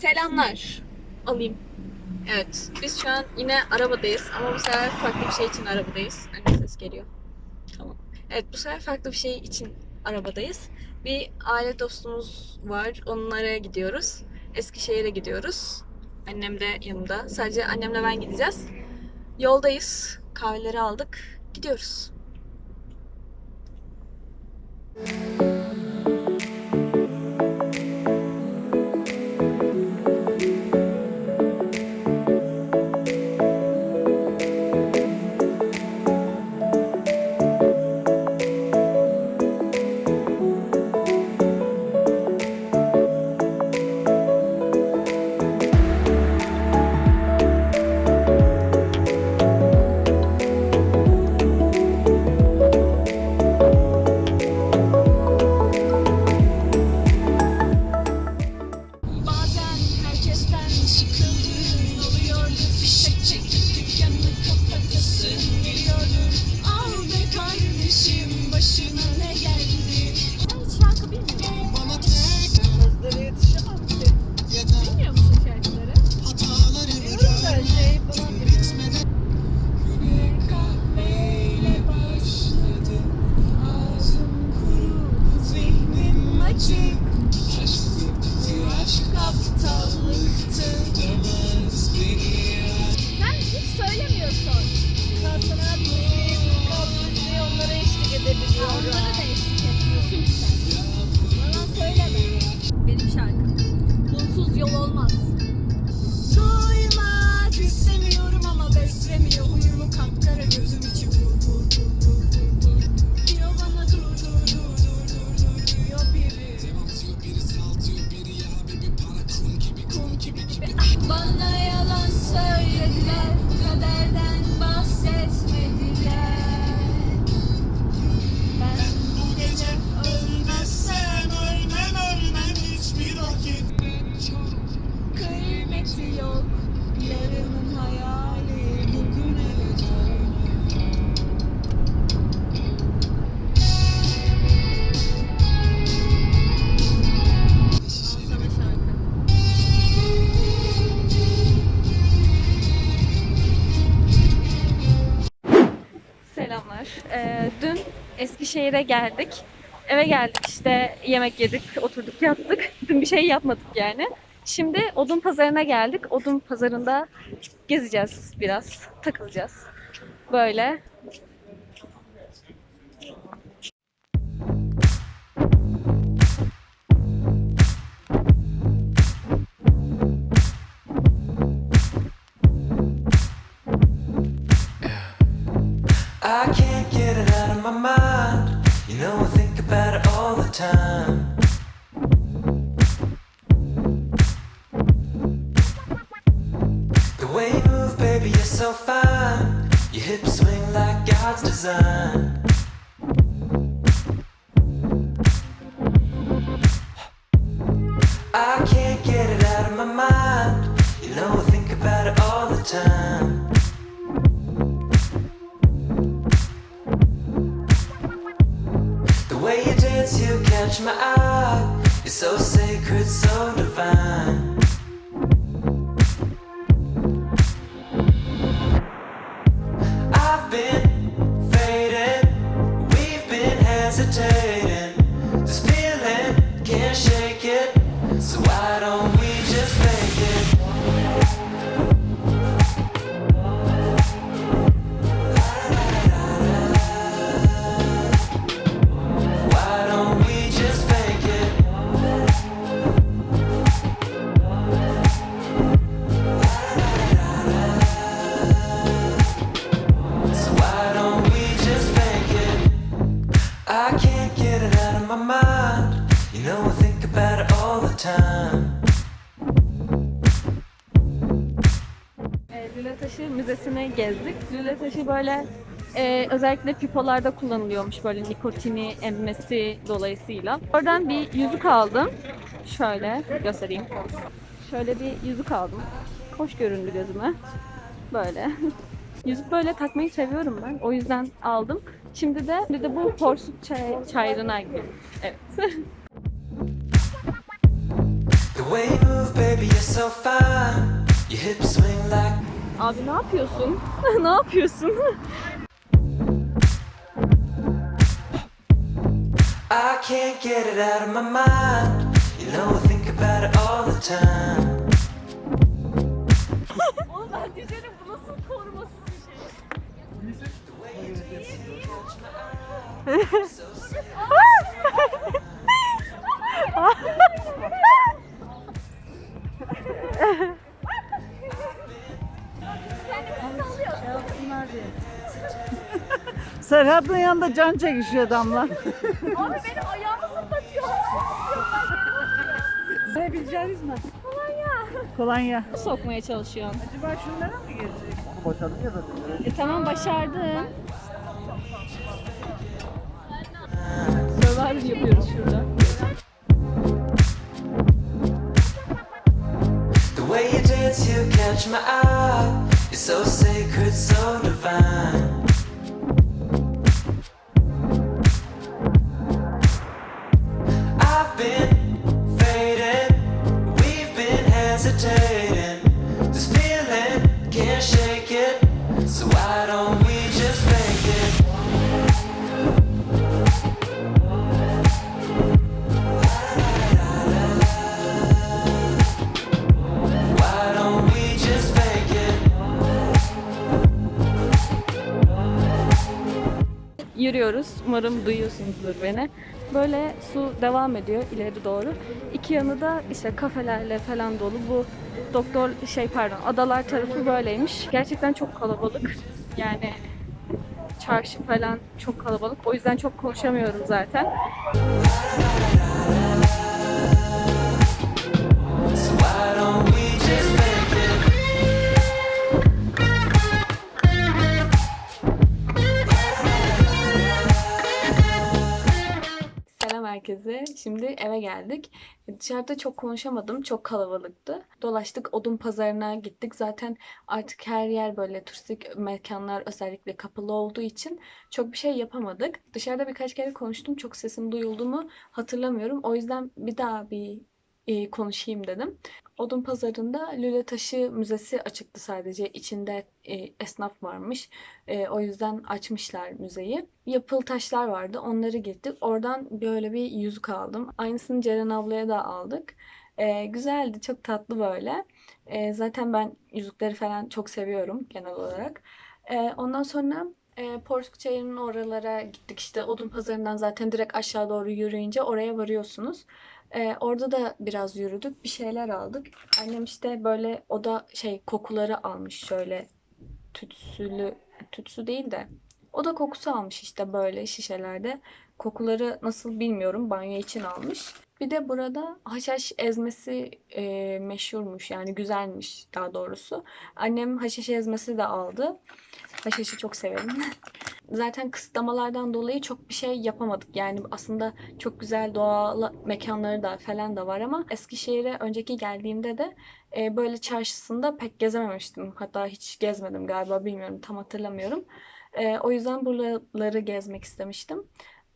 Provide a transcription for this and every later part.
Selamlar. Alayım. Evet, biz şu an yine arabadayız ama bu sefer farklı bir şey için arabadayız. Anne ses geliyor. Tamam. Evet, bu sefer farklı bir şey için arabadayız. Bir aile dostumuz var, onlara gidiyoruz. Eskişehir'e gidiyoruz. Annem de yanımda. Sadece annemle ben gideceğiz. Yoldayız. Kahveleri aldık. Gidiyoruz. Selamlar. Ee, dün Eskişehir'e geldik. Eve geldik işte yemek yedik, oturduk yattık. Dün bir şey yapmadık yani. Şimdi odun pazarına geldik. Odun pazarında gezeceğiz biraz, takılacağız. Böyle. Time. The way you move, baby, you're so fine. Your hips swing like God's design. hesitate. Lüle Taşı Müzesi'ni gezdik. Lüle Taşı böyle e, özellikle pipolarda kullanılıyormuş böyle nikotini emmesi dolayısıyla. Oradan bir yüzük aldım. Şöyle göstereyim. Şöyle bir yüzük aldım. Hoş göründü gözüme. Böyle. Yüzük böyle takmayı seviyorum ben. O yüzden aldım. Şimdi de, şimdi de bu porsuk çay, çayrına gidiyoruz. Evet. The way you move, baby, you're so fine. Your hips swing like Abi ne yapıyorsun? ne yapıyorsun? I can't get it out of my mind. You know, I think about it all the time. Oğlum ben diyeceğim bu nasıl korumasız bir şey? Serhat'ın yanında can çekişiyor adamla. Abi benim ayağımı zıplatıyor. Sayabileceğiniz mi? Kolonya. Kolonya. Sokmaya çalışıyorsun. Acaba şunlara mı gelecek? E tamam başardın. Survivor yapıyoruz şurada. The way you dance, you catch my eye. You're so sacred, so divine. Yürüyoruz. Umarım duyuyorsunuzdur beni. Böyle su devam ediyor ileri doğru. İki yanı da işte kafelerle falan dolu. Bu doktor şey pardon adalar tarafı böyleymiş. Gerçekten çok kalabalık. Yani çarşı falan çok kalabalık. O yüzden çok konuşamıyorum zaten. So why don't we herkese. Şimdi eve geldik. Dışarıda çok konuşamadım. Çok kalabalıktı. Dolaştık. Odun pazarına gittik. Zaten artık her yer böyle turistik mekanlar özellikle kapalı olduğu için çok bir şey yapamadık. Dışarıda birkaç kere konuştum. Çok sesim duyuldu mu hatırlamıyorum. O yüzden bir daha bir e, konuşayım dedim. Odun pazarında Lüle Taşı Müzesi açıktı sadece. İçinde e, esnaf varmış. E, o yüzden açmışlar müzeyi. Yapıl taşlar vardı. Onları gittik. Oradan böyle bir yüzük aldım. Aynısını Ceren ablaya da aldık. E, güzeldi. Çok tatlı böyle. E, zaten ben yüzükleri falan çok seviyorum genel olarak. E, ondan sonra e, Porsuk Çayı'nın oralara gittik. İşte Odun Pazarı'ndan zaten direkt aşağı doğru yürüyünce oraya varıyorsunuz. E, orada da biraz yürüdük. Bir şeyler aldık. Annem işte böyle o da şey kokuları almış şöyle tütsülü tütsü değil de o da kokusu almış işte böyle şişelerde. Kokuları nasıl bilmiyorum. Banyo için almış. Bir de burada haşhaş ezmesi e, meşhurmuş yani güzelmiş daha doğrusu. Annem haşhaş ezmesi de aldı. Haşhaşı çok severim. Zaten kısıtlamalardan dolayı çok bir şey yapamadık. Yani aslında çok güzel doğal mekanları da falan da var ama Eskişehir'e önceki geldiğimde de e, böyle çarşısında pek gezememiştim. Hatta hiç gezmedim galiba bilmiyorum tam hatırlamıyorum. E, o yüzden buraları gezmek istemiştim.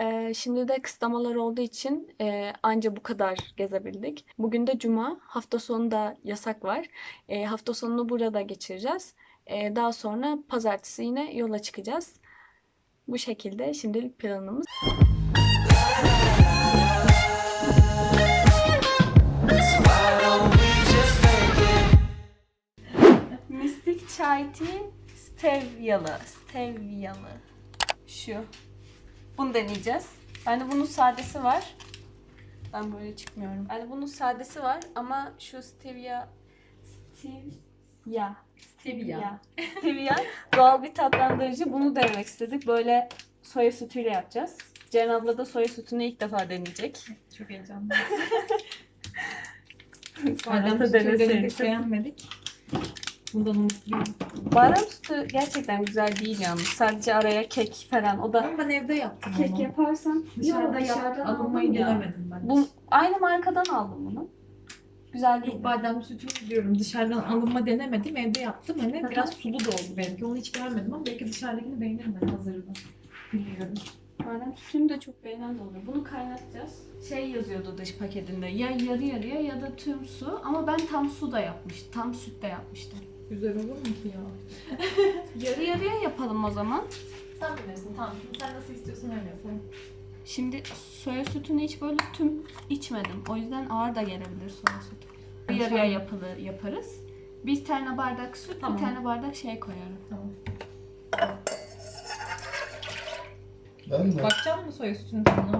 E, şimdi de kısıtlamalar olduğu için e, anca bu kadar gezebildik. Bugün de cuma, hafta sonu da yasak var. E, hafta sonunu burada geçireceğiz. E, daha sonra pazartesi yine yola çıkacağız. Bu şekilde şimdilik planımız. Mistik Chai Tea Stevyalı. Stevyalı. Şu. Bunu deneyeceğiz. Bende bunun sadesi var. Ben böyle çıkmıyorum. Yani bunun sadesi var ama şu stevia stevia stevia stevia doğal bir tatlandırıcı. Bunu denemek istedik. Böyle soya sütüyle yapacağız. Ceren abla da soya sütünü ilk defa deneyecek. Çok heyecanlı. Badem sütü denedik, beğenmedik. Bundan umutluyum. Badem sütü gerçekten güzel değil yalnız. Sadece araya kek falan. O da Ama ben evde yaptım kek onu. yaparsan Dışarıda yaptım. Alınmayı denemedim ben. Bu aynı markadan aldım bunu. Güzel değil. Yok badem sütü diyorum. Dışarıdan alınma denemedim. Evde yaptım. Hani biraz sulu da oldu benimki. Onu hiç beğenmedim ama belki dışarıdakini beğenirim ben hazırını. Bilmiyorum. Badem sütünü de çok beğenen de oluyor. Bunu kaynatacağız. Şey yazıyordu dış paketinde. Ya yarı yarıya ya da tüm su. Ama ben tam su da yapmıştım. Tam süt de yapmıştım. Güzel olur mu ki ya? Yarı yarıya yapalım o zaman. Sen bilirsin tamam. Sen nasıl istiyorsan öyle yapalım. Şimdi soya sütünü hiç böyle tüm içmedim. O yüzden ağır da gelebilir soya sütü. Bir yarıya yapılı yaparız. Bir tane bardak süt, Tamam. bir tane bardak şey koyarım. Tamam. Ben mi? Bakacak mısın soya sütünün tadına?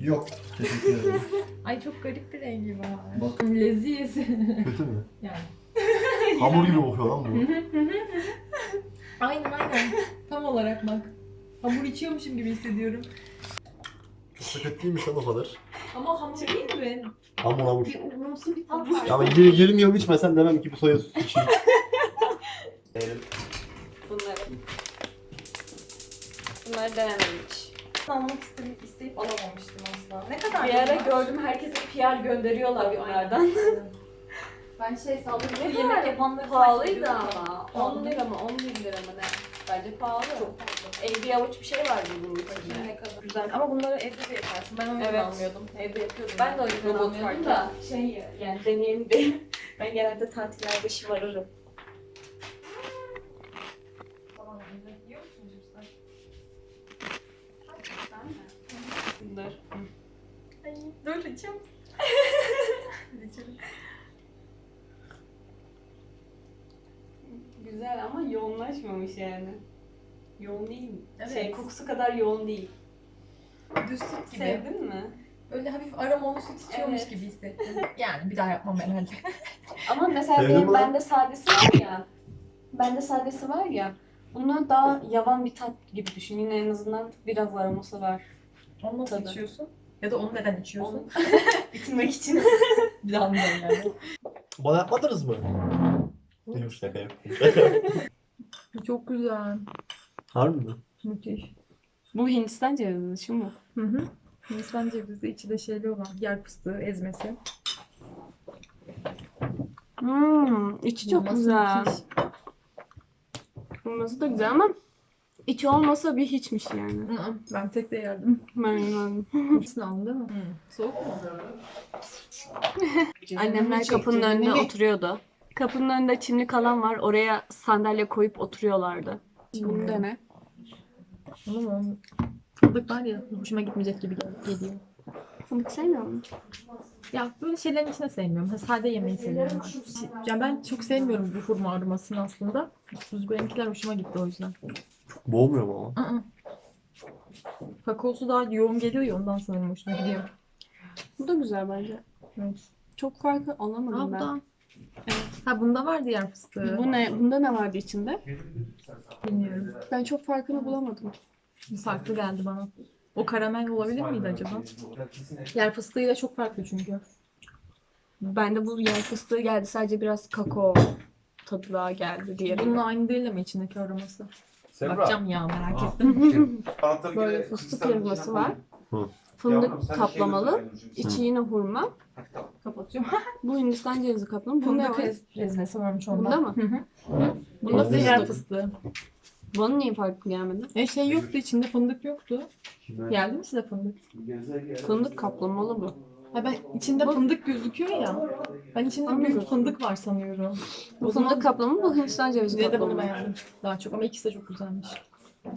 Yok. Teşekkür ederim. Ay çok garip bir rengi var. Bak. Leziyesi. Kötü mü? yani. Hamur gibi kokuyor lan bu. Aynen aynen. Tam olarak bak. Hamur içiyormuşum gibi hissediyorum. Çok sakat değilmiş lan kadar. Ama hamur değil mi? Hamur hamur. Bir uğrumsu bir tat var. Ya ben 20 yıl içmesen demem ki bu soya sosu içeyim. Bunları. Bunları denemem hiç. Almak isteyip, isteyip alamamıştım asla. Ne kadar Bir ara gördüm herkese PR gönderiyorlar bunlardan. Ben şey saldım. Ne yemek yapanları pahalıydı ama. 10 lira mı 11 lira mı ne? Bence pahalı. Çok pahalı. 50 avuç bir şey vardı bunun içinde. Ne kadar güzel. Ama bunları evde de yaparsın. Ben onu Evet. almıyordum. Evde yapıyordum. Ben de o yüzden Robot almıyordum da şey yani deneyim bir. ben genelde tatillerde şımarırım. Yiyor musun cipsler? Sen dur içim. Güzel ama yoğunlaşmamış yani. Yoğun değil mi? Evet. Şey kokusu kadar yoğun değil. Düz süt gibi. Sevdin mi? Böyle hafif aromalı süt içiyormuş Evet. gibi hissettim. Yani bir daha yapmam herhalde. Ama mesela Sevdin benim mi lan? bende sadesi var ya. Bende sadesi var ya. Bunu daha yavan bir tat gibi düşün. Yine en azından biraz aroması var. Onu nasıl Tadı. içiyorsun? Ya da onu neden içiyorsun? Onu bitirmek için. bir daha anlayacağım yani. Bana yapmadınız mı? Yok şaka yaptım. Çok güzel. Harbi mi? Müthiş. Bu Hindistan cevizi şu mu? Hı hı. Hindistan cevizi içi de şeyli olan yer fıstığı ezmesi. Hmm, içi çok güzel. müthiş. Olması da güzel ama içi olmasa bir hiçmiş yani. Hı hı. Ben tek de yerdim. Ben yani. Hepsini aldın değil mi? Soğuk mu? Annemler kapının önünde oturuyordu. Kapının önünde çimlik alan var. Oraya sandalye koyup oturuyorlardı. Bunu dene. Ama fındık var ya hoşuma gitmeyecek gibi gel- geliyor. Fındık sevmiyor musun? Ya böyle şeylerin içine sevmiyorum. Ha, sade yemeği seviyorum. ben. Ya ben çok sevmiyorum bu hurma aromasını aslında. Benimkiler hoşuma gitti o yüzden. Boğmuyor mu ama? Aa. Kakaosu daha yoğun geliyor ya ondan sanırım hoşuma gidiyor. Bu da güzel bence. Evet. Çok farkı alamadım ben. da. Ha bunda var diğer fıstığı. Bu ne? Bunda ne vardı içinde? Bilmiyorum. Ben çok farkını bulamadım. Farklı geldi bana. O karamel olabilir miydi acaba? Yer fıstığıyla çok farklı çünkü. Bende bu yer fıstığı geldi. Sadece biraz kakao tadı daha geldi diye. Bununla aynı değil mi içindeki aroması? Bakacağım ya merak ettim. Böyle fıstık ezmesi var. Fındık kaplamalı. İçi yine hurma. Kapatıyorum. Bu Hindistan cevizi kaplama. Bu ne Fındık var? ez- ezmesi varmış onda. Bunda mı? Hı hı. Bunda da Fıstık. yer fıstığı. Bunun niye farklı gelmedi? E şey yoktu içinde fındık yoktu. Geldi mi size fındık? Fındık kaplamalı bu. Ha ben içinde Bu- fındık gözüküyor ya. Ben içinde Anladım. büyük fındık var sanıyorum. Bu O zaman fındık kaplama bu Hindistan cevizi yine de bunu kaplama. beğendim. Daha çok ama ikisi de çok güzelmiş.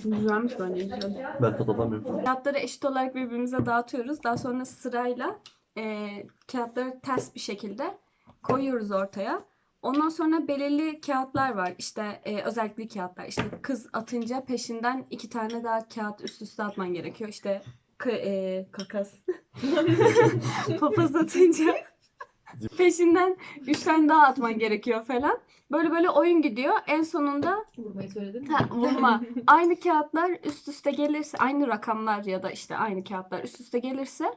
Güzelmiş bence. Güzel. Ben tat. Kağıtları eşit olarak birbirimize dağıtıyoruz. Daha sonra sırayla e, kağıtları ters bir şekilde koyuyoruz ortaya. Ondan sonra belirli kağıtlar var. İşte e, özellikle kağıtlar. İşte kız atınca peşinden iki tane daha kağıt üst üste atman gerekiyor. İşte k- e, kakas. Papaz atınca peşinden üç tane daha atman gerekiyor falan. Böyle böyle oyun gidiyor. En sonunda Vurmayı söyledin mi? Ha, vurma. aynı kağıtlar üst üste gelirse, aynı rakamlar ya da işte aynı kağıtlar üst üste gelirse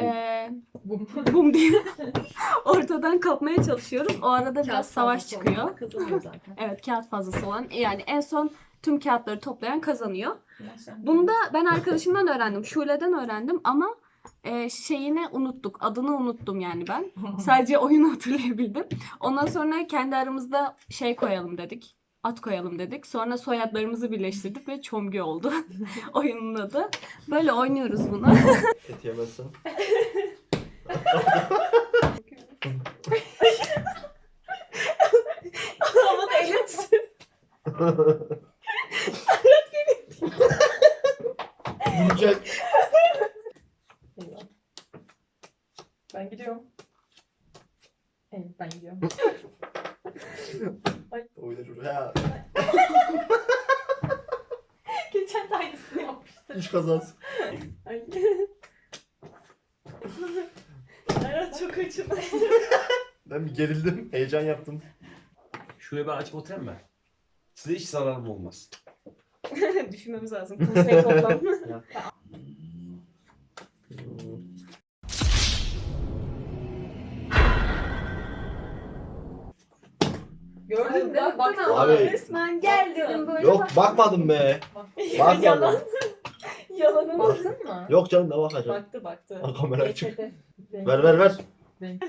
eee Bum. bum diye ortadan kapmaya çalışıyorum. O arada biraz savaş çıkıyor. zaten. Evet kağıt fazlası olan yani en son tüm kağıtları toplayan kazanıyor. Bunu da ben arkadaşımdan öğrendim. Şule'den öğrendim ama e, şeyini unuttuk. Adını unuttum yani ben. Sadece oyunu hatırlayabildim. Ondan sonra kendi aramızda şey koyalım dedik. at koyalım dedik. Sonra soyadlarımızı birleştirdik ve Çomgi oldu oyunun adı. Böyle oynuyoruz bunu. Et yemezsen. Ama da elim Vuracak. Eyvah. Ben gidiyorum. Evet ben gidiyorum. Oyna şuraya. Geçen de aynısını kazansın. Ay. Berat çok acıdı. Ben bir gerildim. Heyecan yaptım. Şuraya ben açıp oturayım mı? Size hiç zararım olmaz. Düşünmemiz lazım. Konsey toplam. Gördün mü? Baktın Abi. Resmen gel dedim böyle. Yok bakmadım be. Bakmadım. Yalanı baktın mı? Yok canım ne bakacağım. Baktı baktı. Ha, kamera açık. Ver ver ver. Ben-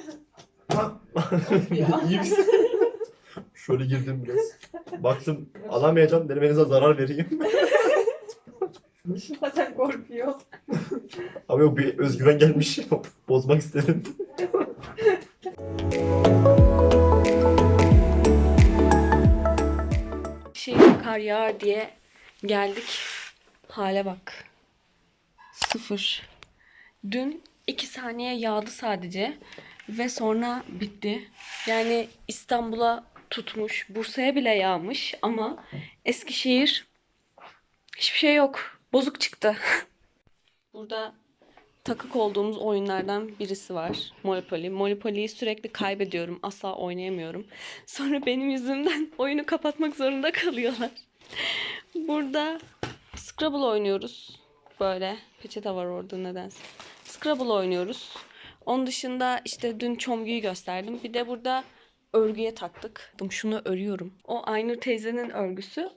Ha. Ya. İyi misin? Şöyle girdim biraz. Baktım alamayacağım dedim en azından zarar vereyim. Zaten korkuyor. Ama yok bir özgüven gelmiş. Bozmak istedim. Şey kar yağar diye geldik. Hale bak. Sıfır. Dün iki saniye yağdı sadece. Ve sonra bitti. Yani İstanbul'a tutmuş. Bursa'ya bile yağmış. Ama Eskişehir hiçbir şey yok. Bozuk çıktı. Burada takık olduğumuz oyunlardan birisi var. Monopoly. Monopoly'yi sürekli kaybediyorum. Asla oynayamıyorum. Sonra benim yüzümden oyunu kapatmak zorunda kalıyorlar. Burada Scrabble oynuyoruz. Böyle peçete var orada nedense. Scrabble oynuyoruz. Onun dışında işte dün çomguyu gösterdim. Bir de burada örgüye taktık. Şunu örüyorum. O Aynur teyzenin örgüsü.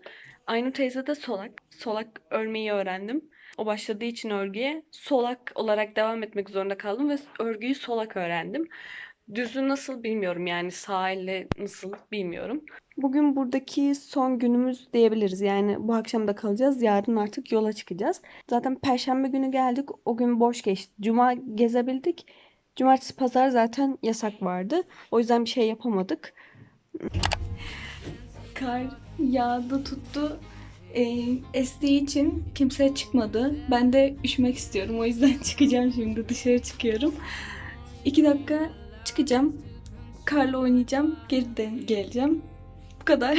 Aynur teyze de solak. Solak örmeyi öğrendim. O başladığı için örgüye solak olarak devam etmek zorunda kaldım ve örgüyü solak öğrendim. Düzü nasıl bilmiyorum yani sağ elle nasıl bilmiyorum. Bugün buradaki son günümüz diyebiliriz. Yani bu akşam da kalacağız. Yarın artık yola çıkacağız. Zaten perşembe günü geldik. O gün boş geçti. Cuma gezebildik. Cumartesi pazar zaten yasak vardı. O yüzden bir şey yapamadık. Kar yağdı tuttu. Ee, estiği için kimse çıkmadı. Ben de üşümek istiyorum. O yüzden çıkacağım şimdi. Dışarı çıkıyorum. İki dakika çıkacağım. Karla oynayacağım. Geri de geleceğim. Bu kadar.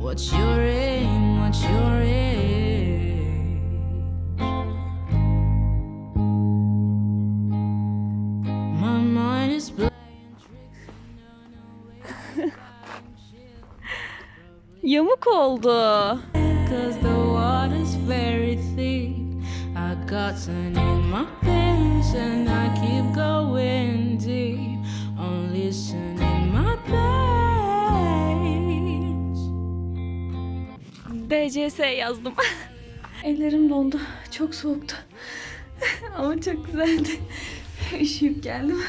What's your aim? What's your? My mind is. Yamuk oldu. Got sun in my pants and I keep going deep. On listening my pains. DCS yazdım. Ellerim dondu. Çok soğuktu. Ama çok güzeldi. Üşüyüp geldim.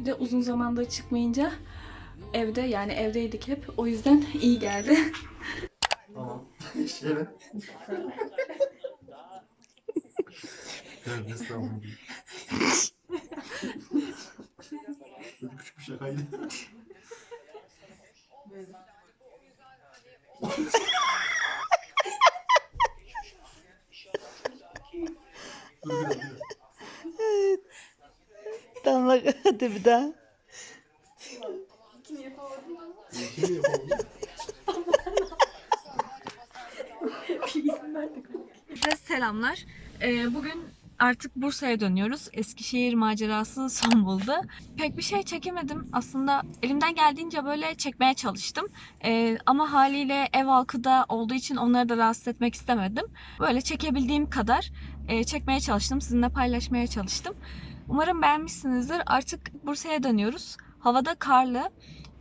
Bir de uzun zamanda çıkmayınca evde yani evdeydik hep. O yüzden iyi geldi. Tamam. Şöyle. Evet, estağfurullah. Böyle küçük bir şakaydı. Dur biraz, biraz. Tamam hadi bir daha. İkini yapalım. Size selamlar. Ee, bugün artık Bursa'ya dönüyoruz. Eskişehir macerası son buldu. Pek bir şey çekemedim. Aslında elimden geldiğince böyle çekmeye çalıştım. Ee, ama haliyle ev halkı da olduğu için onları da rahatsız etmek istemedim. Böyle çekebildiğim kadar e, çekmeye çalıştım. Sizinle paylaşmaya çalıştım. Umarım beğenmişsinizdir. Artık Bursa'ya dönüyoruz. Havada karlı.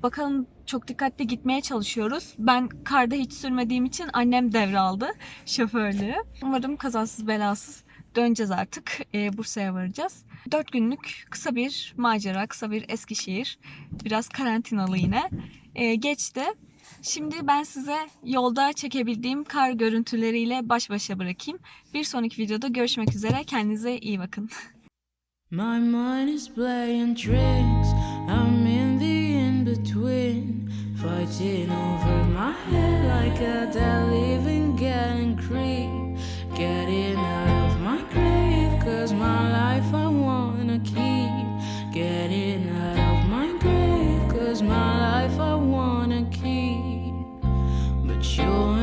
Bakalım çok dikkatli gitmeye çalışıyoruz. Ben karda hiç sürmediğim için annem devraldı şoförlüğü. Umarım kazasız belasız döneceğiz artık. Ee, Bursa'ya varacağız. Dört günlük kısa bir macera, kısa bir Eskişehir. Biraz karantinalı yine. Ee, geçti. Şimdi ben size yolda çekebildiğim kar görüntüleriyle baş başa bırakayım. Bir sonraki videoda görüşmek üzere. Kendinize iyi bakın. My mind is playing tricks. I'm Fighting over my head like a dead living getting creep Getting out of my grave cause my life I wanna keep. Getting out of my grave cause my life I wanna keep. But you're